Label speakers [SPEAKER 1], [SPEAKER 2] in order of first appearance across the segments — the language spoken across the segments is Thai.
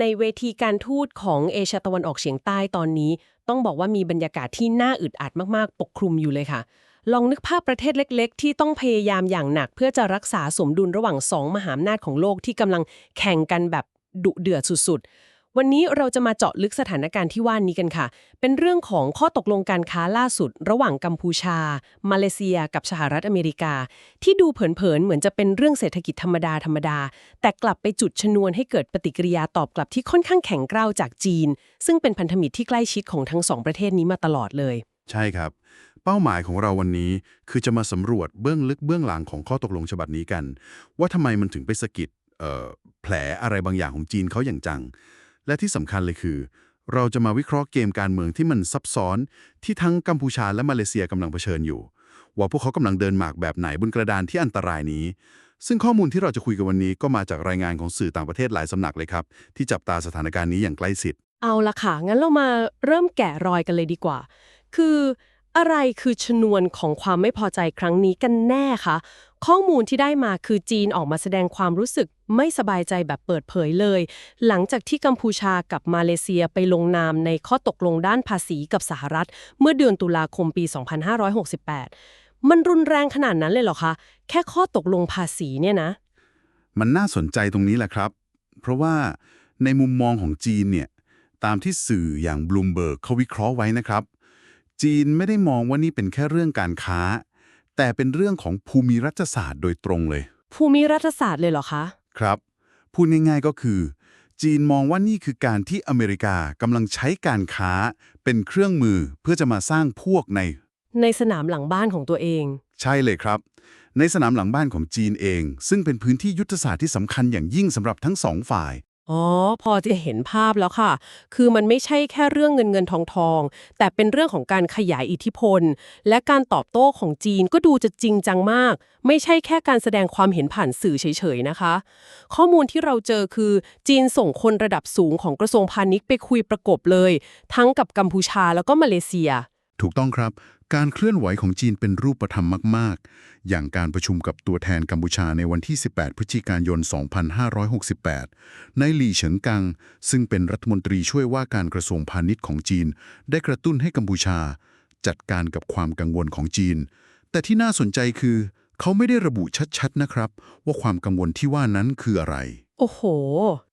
[SPEAKER 1] ในเวทีการทูตของเอเชียตะวันออกเฉียงใต้ตอนนี้ ต้องบอกว่ามีบรรยากาศที่น่าอึดอัดมากๆ ปกคลุมอยู่เลยค่ะ ลองนึกภาพประเทศเล็ก ๆ ที่ต้องพยายามอย่างหนัก เพื่อจะรักษาสมดุลระหว่างสองมหาอำนาจของโลกที่กำลังแข่งกันแบบดุเดือดสุดๆ วันนี้เราจะมาเจาะลึกสถานการณ์ที่ว่านี้กันค่ะ เป็นเรื่องของข้อตกลงการค้าล่าสุด ระหว่างกัมพูชา มาเลเซีย กับสหรัฐอเมริกา ที่ดูเผินๆเหมือนจะเป็นเรื่องเศรษฐกิจธรรมดาธรรมดา แต่กลับไปจุดชนวนให้เกิดปฏิกิริยาตอบกลับที่ค่อนข้างแข็งกร้าวจากจีน ซึ่งเป็นพันธมิตรที่ใกล้ชิดของทั้งสองประเทศนี้มาตลอดเลย
[SPEAKER 2] ใช่ครับ เป้าหมายของเราวันนี้คือจะมาสำรวจเบื้องลึกเบื้องหลังของข้อตกลงฉบับนี้กัน ว่าทำไมมันถึงไปสะกิดแผลอะไรบางอย่างของจีนเขาอย่างจัง และที่สำคัญเลยคือ เราจะมาวิเคราะห์เกมการเมืองที่มันซับซ้อนที่ทั้งกัมพูชาและมาเลเซียกำลังเผชิญอยู่ ว่าพวกเขากำลังเดินหมากแบบไหนบนกระดานที่อันตรายนี้ ซึ่งข้อมูลที่เราจะคุยกันวันนี้ก็มาจากรายงานของสื่อต่างประเทศหลายสำนักเลยครับ ที่จับตาสถานการณ์นี้อย่างใกล้ชิด
[SPEAKER 1] เอาละค่ะงั้นเรามาเริ่มแกะรอยกันเลยดีกว่า คือ อะไรคือชนวนของความไม่พอใจครั้งนี้กันแน่คะ ข้อมูลที่ได้มาคือจีนออกมาแสดงความรู้สึกไม่สบายใจแบบเปิดเผยเลย หลังจากที่กัมพูชากับมาเลเซียไปลงนามในข้อตกลงด้านภาษีกับสหรัฐ เมื่อเดือนตุลาคมปี 2568 มันรุนแรงขนาดนั้นเลยเหรอคะ แค่ข้อตกลงภาษีเนี่ยนะ
[SPEAKER 2] มันน่าสนใจตรงนี้แหละครับ เพราะว่าในมุมมองของจีนเนี่ยตามที่สื่ออย่างบลูมเบิร์กเขาวิเคราะห์ไว้นะครับ จีนไม่ได้มองว่านี่เป็นแค่เรื่องการค้า แต่เป็นเรื่องของภูมิรัฐศาสตร์โดยตรงเลย
[SPEAKER 1] ภูมิรัฐศาสตร์เลยเหรอคะ
[SPEAKER 2] ครับ พูดง่ายๆก็คือ จีนมองว่านี่คือการที่อเมริกากำลังใช้การค้า เป็นเครื่องมือเพื่อจะมาสร้างพวกใน
[SPEAKER 1] ในสนามหลังบ้านของตัวเอง
[SPEAKER 2] ใช่เลยครับ ในสนามหลังบ้านของจีนเอง ซึ่งเป็นพื้นที่ยุทธศาสตร์ที่สำคัญอย่างยิ่งสำหรับทั้งสองฝ่าย
[SPEAKER 1] อ๋อ พอจะเห็นภาพแล้วค่ะ คือมันไม่ใช่แค่เรื่องเงินเงินทองทอง แต่เป็นเรื่องของการขยายอิทธิพล และการตอบโต้ของจีนก็ดูจะจริงจังมาก ไม่ใช่แค่การแสดงความเห็นผ่านสื่อเฉยๆนะคะ ข้อมูลที่เราเจอคือ จีนส่งคนระดับสูงของกระทรวงพาณิชย์ไปคุยประกบเลย ทั้งกับกัมพูชาแล้วก็มาเลเซีย
[SPEAKER 2] ถูกต้องครับ การเคลื่อนไหวของจีนเป็นรูปธรรมมาก ๆ อย่างการประชุมกับตัวแทนกัมพูชาในวันที่ 18 พฤศจิกายน 2568ในหลี่เฉิงกัง ซึ่งเป็นรัฐมนตรีช่วยว่าการกระทรวงพาณิชย์ของจีน ได้กระตุ้นให้กัมพูชา จัดการกับความกังวลของจีน แต่ที่น่าสนใจคือ เขาไม่ได้ระบุชัด ๆ นะครับ ว่าความกังวลที่ว่านั้นคืออะไร
[SPEAKER 1] โอ้โห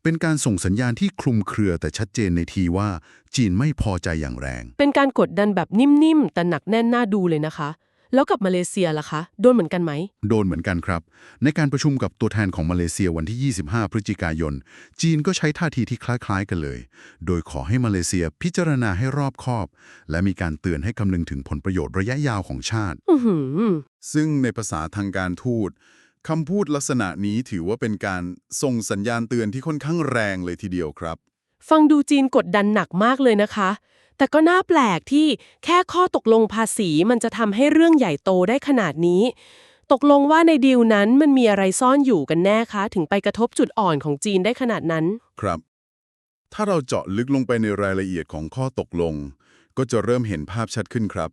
[SPEAKER 2] เป็นการส่งสัญญาณที่คลุมเครือแต่ชัดเจนในทีว่า จีนไม่พอใจอย่างแรง
[SPEAKER 1] เป็นการกดดันแบบนิ่มๆ แต่หนักแน่นน่าดูเลยนะคะ แล้วกับมาเลเซียล่ะคะ โดนเหมือนกันไหม
[SPEAKER 2] โดนเหมือนกันครับ ในการประชุมกับตัวแทนของมาเลเซียวันที่ 25 พฤศจิกายน จีนก็ใช้ท่าทีที่คล้าย ๆ กันเลย โดยขอให้มาเลเซียพิจารณาให้รอบคอบ และมีการเตือนให้คำนึงถึงผลประโยชน์ระยะยาวของชาติ
[SPEAKER 1] อือหือ
[SPEAKER 2] ซึ่งในภาษาทางการทูต คำพูดลักษณะนี้ถือว่าเป็นการส่งสัญญาณเตือนที่ค่อนข้างแรงเลยทีเดียวครับ
[SPEAKER 1] ฟังดูจีนกดดันหนักมากเลยนะคะ แต่ก็น่าแปลกที่แค่ข้อตกลงภาษีมันจะทำให้เรื่องใหญ่โตได้ขนาดนี้ ตกลงว่าในดีลนั้นมันมีอะไรซ่อนอยู่กันแน่คะ ถึงไปกระทบจุดอ่อนของจีนได้ขนาดนั้น
[SPEAKER 2] ครับ ถ้าเราเจาะลึกลงไปในรายละเอียดของข้อตกลง ก็จะเริ่มเห็นภาพชัดขึ้นครับ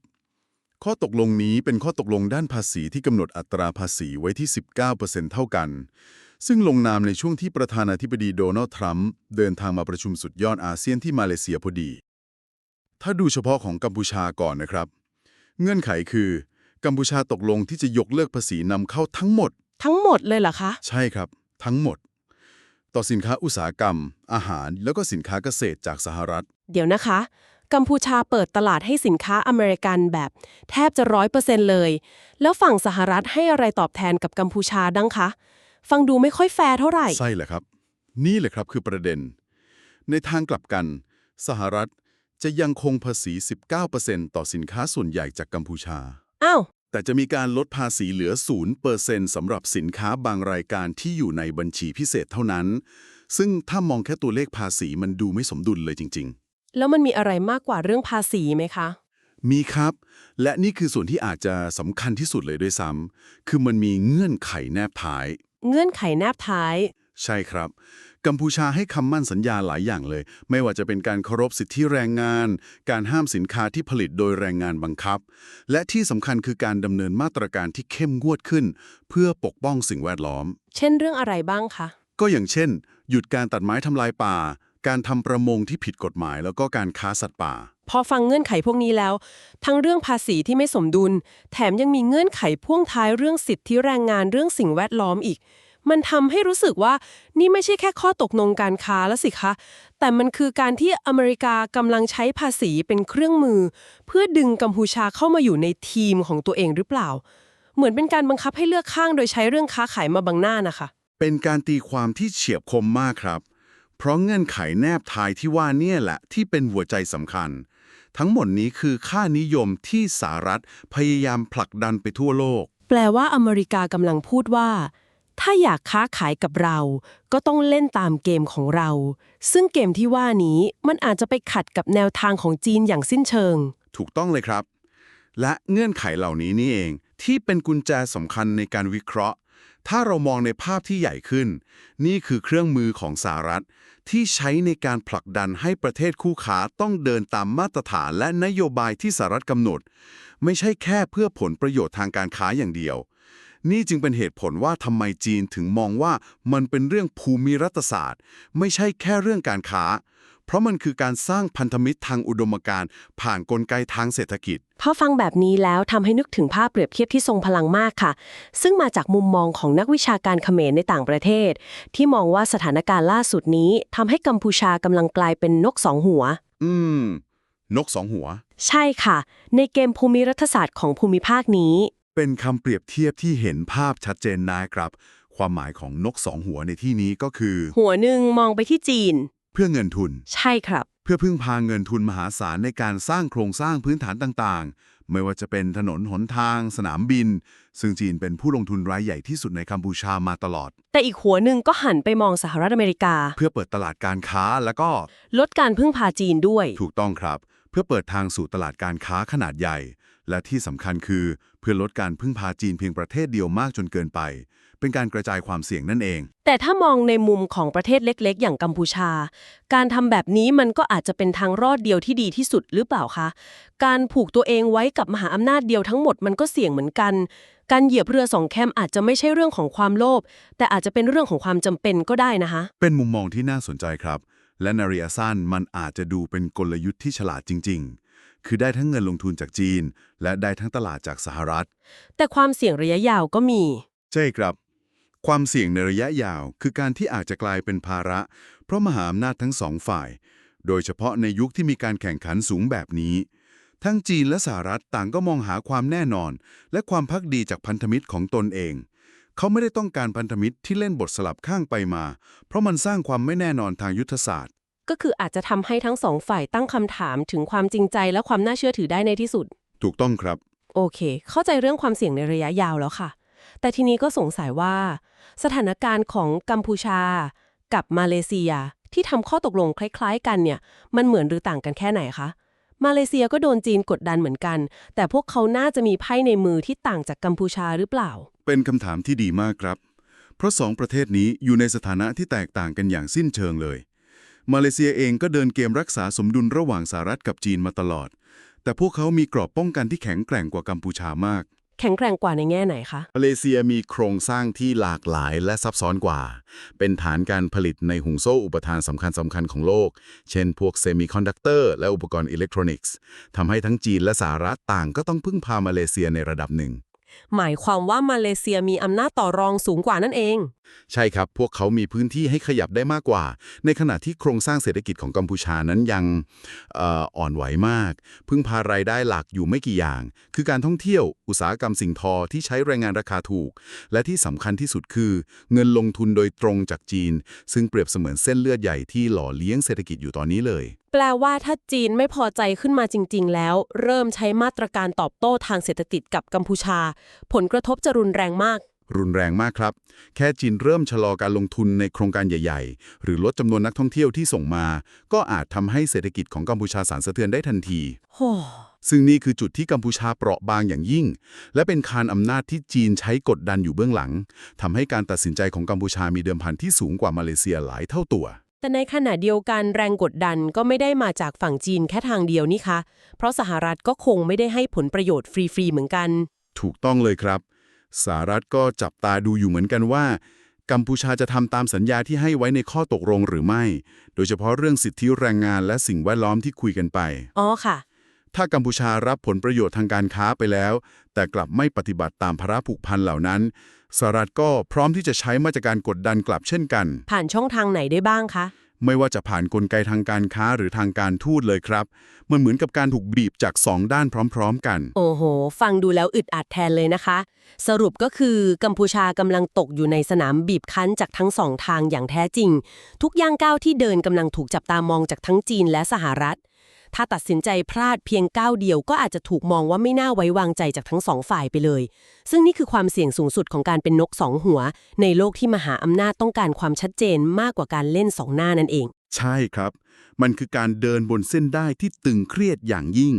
[SPEAKER 2] ข้อตกลงนี้เป็นข้อตกลงด้านภาษีที่กำหนดอัตราภาษีไว้ที่ 19%เท่ากัน ซึ่งลงนามในช่วงที่ประธานาธิบดีโดนัลด์ทรัมป์เดินทางมาประชุมสุดยอดอาเซียนที่มาเลเซียพอดี ถ้าดูเฉพาะของกัมพูชาก่อนนะครับ เงื่อนไขคือ กัมพูชาตกลงที่จะยกเลิกภาษีนำเข้าทั้งหมด
[SPEAKER 1] ทั้งหมดเลยเหรอคะ
[SPEAKER 2] ใช่ครับ ทั้งหมด ต่อสินค้าอุตสาหกรรม อาหาร แล้วก็สินค้าเกษตรจากสหรัฐ
[SPEAKER 1] เดี๋ยวนะคะ กัมพูชาเปิดตลาดให้สินค้าอเมริกันแบบแทบจะร้อยเปอร์เซ็นต์เลย แล้วฝั่งสหรัฐให้อะไรตอบแทนกับกัมพูชาดังคะ ฟังดูไม่ค่อยแฟร์เท่าไหร่
[SPEAKER 2] ใช่แหละครับ นี่แหละครับคือประเด็น ในทางกลับกัน สหรัฐจะยังคงภาษี 19%ต่อสินค้าส่วนใหญ่จากกัมพูชา
[SPEAKER 1] อ้าว
[SPEAKER 2] แต่จะมีการลดภาษีเหลือ 0%สำหรับสินค้าบางรายการที่อยู่ในบัญชีพิเศษเท่านั้น ซึ่งถ้ามองแค่ตัวเลขภาษีมันดูไม่สมดุลเลยจริง
[SPEAKER 1] แล้วมันมีอะไรมากกว่าเรื่องภาษีไหมคะ
[SPEAKER 2] ๆมีครับ และนี่คือส่วนที่อาจจะสำคัญที่สุดเลยด้วยซ้ำคือมันมีเงื่อนไขแนบท้าย
[SPEAKER 1] เงื่อนไขแนบท้าย
[SPEAKER 2] ใช่ครับ กัมพูชาให้คำมั่นสัญญาหลายอย่างเลย ไม่ว่าจะเป็นการเคารพสิทธิแรงงาน การห้ามสินค้าที่ผลิตโดยแรงงานบังคับ และที่สำคัญคือการดำเนินมาตรการที่เข้มงวดขึ้น เพื่อปกป้องสิ่งแวดล้อม
[SPEAKER 1] เช่นเรื่องอะไรบ้างคะ
[SPEAKER 2] ก็อย่างเช่น หยุดการตัดไม้ทำลายป่า การทำประมงที่ผิดกฎหมาย แล้วก็การค้าสัตว์ป่า
[SPEAKER 1] พอฟังเงื่อนไขพวกนี้แล้ว ทั้งเรื่องภาษีที่ไม่สมดุล แถมยังมีเงื่อนไขพ่วงท้ายเรื่องสิทธิแรงงานเรื่องสิ่งแวดล้อมอีก มันทำให้รู้สึกว่านี่ไม่ใช่แค่ข้อตกลงการค้าแล้วสิคะ แต่มันคือการที่อเมริกากำลังใช้ภาษีเป็นเครื่องมือ เพื่อดึงกัมพูชาเข้ามาอยู่ในทีมของตัวเองหรือเปล่า เหมือนเป็นการบังคับให้เลือกข้างโดยใช้เรื่องค้าขายมาบังหน้านะคะ
[SPEAKER 2] เป็นการตีความที่เฉียบคมมากครับ เพราะเงื่อนไขแนบทายที่ว่าเนี่ยแหละที่เป็นหัวใจสำคัญ ทั้งหมดนี้คือค่านิยมที่สหรัฐพยายามผลักดันไปทั่วโลก
[SPEAKER 1] แปลว่าอเมริกากำลังพูดว่า ถ้าอยากค้าขายกับเรา ก็ต้องเล่นตามเกมของเรา ซึ่งเกมที่ว่านี้มันอาจจะไปขัดกับแนวทางของจีนอย่างสิ้นเชิง
[SPEAKER 2] ถูกต้องเลยครับ และเงื่อนไขเหล่านี้นี่เอง ที่เป็นกุญแจสำคัญในการวิเคราะห์ ถ้าเรามองในภาพที่ใหญ่ขึ้น นี่คือเครื่องมือของสหรัฐ ที่ใช้ในการผลักดันให้ประเทศคู่ค้าต้องเดินตามมาตรฐานและนโยบายที่สหรัฐกำหนด ไม่ใช่แค่เพื่อผลประโยชน์ทางการค้าอย่างเดียว นี่จึงเป็นเหตุผลว่าทำไมจีนถึงมองว่ามันเป็นเรื่องภูมิรัฐศาสตร์ ไม่ใช่แค่เรื่องการค้า เพราะมันคือการสร้างพันธมิตรทางอุดมการณ์ผ่านนกลไกทางเศรษฐกิจ
[SPEAKER 1] พอฟังแบบนี้แล้วทำให้นึกถึงภาพเปรียบเทียบที่ทรงพลังมากค่ะ ซึ่งมาจากมุมมองของนักวิชาการเขมรในต่างประเทศ ที่มองว่าสถานการณ์ล่าสุดนี้ทำให้กัมพูชากำลังกลายเป็นนกสองหัว
[SPEAKER 2] อืม นกสองหัว
[SPEAKER 1] ใช่ค่ะ ในเกมภูมิรัฐศาสตร์ของภูมิภาคนี้
[SPEAKER 2] เป็นคำเปรียบเทียบที่เห็นภาพชัดเจนนะครับ ความหมายของนกสองหัวในที่นี้ก็คือ
[SPEAKER 1] หัวหนึ่งมองไปที่จีน
[SPEAKER 2] เพื่อเงินทุน
[SPEAKER 1] ใช่ครับ
[SPEAKER 2] เพื่อพึ่งพาเงินทุนมหาศาลในการสร้างโครงสร้างพื้นฐานต่างๆ ไม่ว่าจะเป็นถนนหนทาง สนามบิน ซึ่งจีนเป็นผู้ลงทุนรายใหญ่ที่สุดในกัมพูชามาตลอด
[SPEAKER 1] แต่อีกหัวหนึ่งก็หันไปมองสหรัฐอเมริกา
[SPEAKER 2] เพื่อเปิดตลาดการค้าแล้วก็
[SPEAKER 1] ลดการพึ่งพาจีนด้วย
[SPEAKER 2] ถูกต้องครับ เพื่อเปิดทางสู่ตลาดการค้าขนาดใหญ่ และที่สำคัญคือเพื่อลดการพึ่งพาจีนเพียงประเทศเดียวมากจนเกินไป เป็นการกระจายความเสี่ยงนั่นเอง
[SPEAKER 1] แต่ถ้ามองในมุมของประเทศเล็กๆ อย่างกัมพูชา การทำแบบนี้มันก็อาจจะเป็นทางรอดเดียวที่ดีที่สุดหรือเปล่าคะ การผูกตัวเองไว้กับมหาอำนาจเดียวทั้งหมดมันก็เสี่ยงเหมือนกัน การเหยียบเรือสองแคมอาจจะไม่ใช่เรื่องของความโลภแต่อาจจะเป็นเรื่องของความจำเป็นก็ได้นะคะ
[SPEAKER 2] เป็นมุมมองที่น่าสนใจครับ และในระยะสั้นมันอาจจะดูเป็นกลยุทธ์ที่ฉลาดจริง ๆคือได้ทั้งเงินลงทุนจากจีน และได้ทั้งตลาดจากสหรัฐ
[SPEAKER 1] แต่ความเสี่ยงระยะยาวก็มี
[SPEAKER 2] ใช่ครับ ความเสี่ยงในระยะยาวคือการที่อาจจะกลายเป็นภาระ เพราะมหาอำนาจทั้งสองฝ่าย โดยเฉพาะในยุคที่มีการแข่งขันสูงแบบนี้ ทั้งจีนและสหรัฐต่างก็มองหาความแน่นอน และความพักดีจากพันธมิตรของตนเอง เขาไม่ได้ต้องการพันธมิตรที่เล่นบทสลับข้างไปมา เพราะมันสร้างความไม่แน่นอนทางยุทธศาสตร์
[SPEAKER 1] ก็คืออาจจะทำให้ทั้งสองฝ่ายตั้งคำถามถึงความจริงใจและความน่าเชื่อถือได้ในที่สุด
[SPEAKER 2] ถูกต้องครับ
[SPEAKER 1] โอเค เข้าใจเรื่องความเสี่ยงในระยะยาวแล้วค่ะ แต่ทีนี้ก็สงสัยว่า สถานการณ์ของกัมพูชา กับมาเลเซียที่ทำข้อตกลงคล้าย ๆ กันเนี่ย มันเหมือนหรือต่างกันแค่ไหนคะ มาเลเซียก็โดนจีนกดดันเหมือนกัน แต่พวกเขาน่าจะมีไพ่ในมือที่ต่างจากกัมพูชาหรือเปล่า
[SPEAKER 2] เป็นคำถามที่ดีมากครับ เพราะสองประเทศนี้อยู่ในสถานะที่แตกต่างกันอย่างสิ้นเชิงเลย มาเลเซียเองก็เดินเกมรักษาสมดุลระหว่างสหรัฐกับจีนมาตลอด แต่พวกเขามีกรอบป้องกันที่แข็งแกร่งกว่ากัมพูชามาก
[SPEAKER 1] แข็งแกร่งกว่าในแง่ไหนคะ
[SPEAKER 2] มาเลเซียมีโครงสร้างที่หลากหลายและซับซ้อนกว่า เป็นฐานการผลิตในหุงโซ่อุปทานสำคัญสำคัญของโลก เช่นพวกเซมิคอนดักเตอร์และอุปกรณ์อิเล็กทรอนิกส์ทำให้ทั้งจีนและสหรัฐต่างก็ต้องพึ่งพามาเลเซียในระดับหนึ่ง
[SPEAKER 1] หมายความว่ามาเลเซียมีอำนาจต่อรองสูงกว่านั่นเอง
[SPEAKER 2] ใช่ครับ พวกเขามีพื้นที่ให้ขยับได้มากกว่า ในขณะที่โครงสร้างเศรษฐกิจของกัมพูชานั้นยังเอออ่อนไหวมาก พึ่งพารายได้หลักอยู่ไม่กี่อย่าง คือการท่องเที่ยว อุตสาหกรรมสิ่งทอที่ใช้แรงงานราคาถูก และที่สำคัญที่สุดคือ เงินลงทุนโดยตรงจากจีน ซึ่งเปรียบเสมือนเส้นเลือดใหญ่ที่หล่อเลี้ยงเศรษฐกิจอยู่ตอนนี้เลย
[SPEAKER 1] แปลว่าถ้าจีนไม่พอใจขึ้นมาจริง ๆ แล้ว เริ่มใช้มาตรการตอบโต้ทางเศรษฐกิจกับกัมพูชา ผลกระทบจะรุนแรงมาก
[SPEAKER 2] รุนแรงมากครับ แค่จีนเริ่มชะลอการลงทุนในโครงการใหญ่ ๆ หรือลดจำนวนนักท่องเที่ยวที่ส่งมา ก็อาจทำให้เศรษฐกิจของกัมพูชาสั่นสะเทือนได้ทันที
[SPEAKER 1] โอ้
[SPEAKER 2] ซึ่งนี่คือจุดที่กัมพูชาเปราะบางอย่างยิ่ง และเป็นคานอำนาจที่จีนใช้กดดันอยู่เบื้องหลังทำให้การตัดสินใจของกัมพูชามีเดิมพันที่สูงกว่ามาเลเซียหลายเท่าตัว
[SPEAKER 1] แต่ในขณะเดียวกันแรงกดดันก็ไม่ได้มาจากฝั่งจีนแค่ทางเดียวนี่คะ เพราะสหรัฐก็คงไม่ได้ให้ผลประโยชน์ฟรีๆเหมือนกัน
[SPEAKER 2] ถูกต้องเลยครับ สหรัฐก็จับตาดูอยู่เหมือนกันว่า กัมพูชาจะทำตามสัญญาที่ให้ไว้ในข้อตกลงหรือไม่ โดยเฉพาะเรื่องสิทธิแรงงานและสิ่งแวดล้อมที่คุยกันไป
[SPEAKER 1] อ๋อค่ะ
[SPEAKER 2] ถ้ากัมพูชารับผลประโยชน์ทางการค้าไปแล้ว แต่กลับไม่ปฏิบัติตามภาระผูกพันเหล่านั้นสหรัฐก็พร้อมที่จะใช้มาตรการกดดันกลับเช่นกัน
[SPEAKER 1] ผ่านช่องทางไหนได้บ้างคะ
[SPEAKER 2] ไม่ว่าจะผ่านนกลไกทางการค้าหรือทางการทูตเลยครับ มันเหมือนกับการถูกบีบจากสองด้านพร้อม ๆ กัน
[SPEAKER 1] โอ้โห ฟังดูแล้วอึดอัดแทนเลยนะคะ สรุปก็คือกัมพูชากำลังตกอยู่ในสนามบีบคั้นจากทั้งสองทางอย่างแท้จริง ทุกย่างก้าวที่เดินกำลังถูกจับตามองจากทั้งจีนและสหรัฐ ถ้าตัดสินใจพลาดเพียงก้าวเดียวก็อาจจะถูกมองว่าไม่น่าไว้วางใจจากทั้งสองฝ่ายไปเลย ซึ่งนี่คือความเสี่ยงสูงสุดของการเป็นนกสองหัว ในโลกที่มหาอำนาจต้องการความชัดเจนมากกว่าการเล่นสองหน้านั่นเอง
[SPEAKER 2] ใช่ครับ มันคือการเดินบนเส้นได้ที่ตึงเครียดอย่างยิ่ง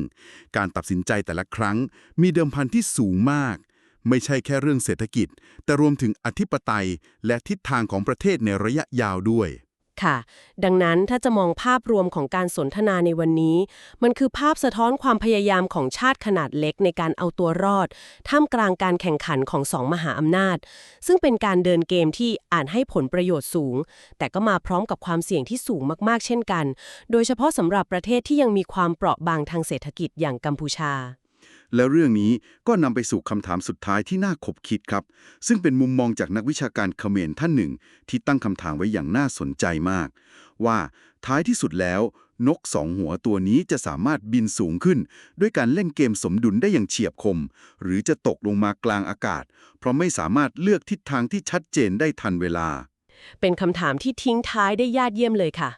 [SPEAKER 2] การตัดสินใจแต่ละครั้ง มีเดิมพันที่สูงมากไม่ใช่แค่เรื่องเศรษฐกิจ แต่รวมถึงอธิปไตยและทิศทางของประเทศในระยะยาวด้วย
[SPEAKER 1] ค่ะ ดังนั้นถ้าจะมองภาพรวมของการสนทนาในวันนี้ มันคือภาพสะท้อนความพยายามของชาติขนาดเล็กในการเอาตัวรอด ท่ามกลางการแข่งขันของสองมหาอำนาจ ซึ่งเป็นการเดินเกมที่อาจให้ผลประโยชน์สูง แต่ก็มาพร้อมกับความเสี่ยงที่สูงมากๆ เช่นกัน โดยเฉพาะสำหรับประเทศที่ยังมีความเปราะบางทางเศรษฐกิจอย่างกัมพูชา
[SPEAKER 2] แล้วเรื่องนี้ก็นำไปสู่คำถามสุดท้ายที่น่าขบคิดครับ ซึ่งเป็นมุมมองจากนักวิชาการเขมรท่านหนึ่ง ที่ตั้งคำถามไว้อย่างน่าสนใจมาก ว่าท้ายที่สุดแล้ว นกสองหัวตัวนี้จะสามารถบินสูงขึ้น ด้วยการเล่นเกมสมดุลได้อย่างเฉียบคม หรือจะตกลงมากลางอากาศ เพราะไม่สามารถเลือกทิศทางที่ชัดเจนได้ทันเวลา
[SPEAKER 1] เป็นคำถามที่ทิ้งท้ายได้ยาดเยี่ยมเลยค่ะ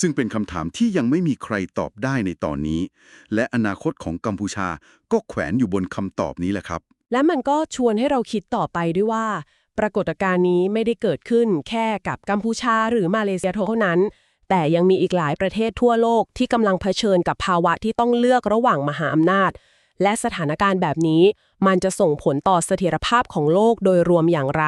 [SPEAKER 2] ซึ่งเป็นคำถามที่ยังไม่มีใครตอบได้ในตอนนี้ และอนาคตของกัมพูชาก็แขวนอยู่บนคำตอบนี้แหละครับ
[SPEAKER 1] และมันก็ชวนให้เราคิดต่อไปด้วยว่า ปรากฏการณ์นี้ไม่ได้เกิดขึ้นแค่กับกัมพูชาหรือมาเลเซียเท่านั้น แต่ยังมีอีกหลายประเทศทั่วโลกที่กำลังเผชิญกับภาวะที่ต้องเลือกระหว่างมหาอำนาจ และสถานการณ์แบบนี้ มันจะส่งผลต่อเสถียรภาพของโลกโดยรวมอย่างไร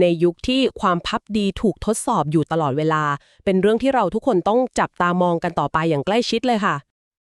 [SPEAKER 1] ในยุคที่ความพับดีถูกทดสอบอยู่ตลอดเวลา เป็นเรื่องที่เราทุกคนต้องจับตามองกันต่อไปอย่างใกล้ชิดเลยค่ะ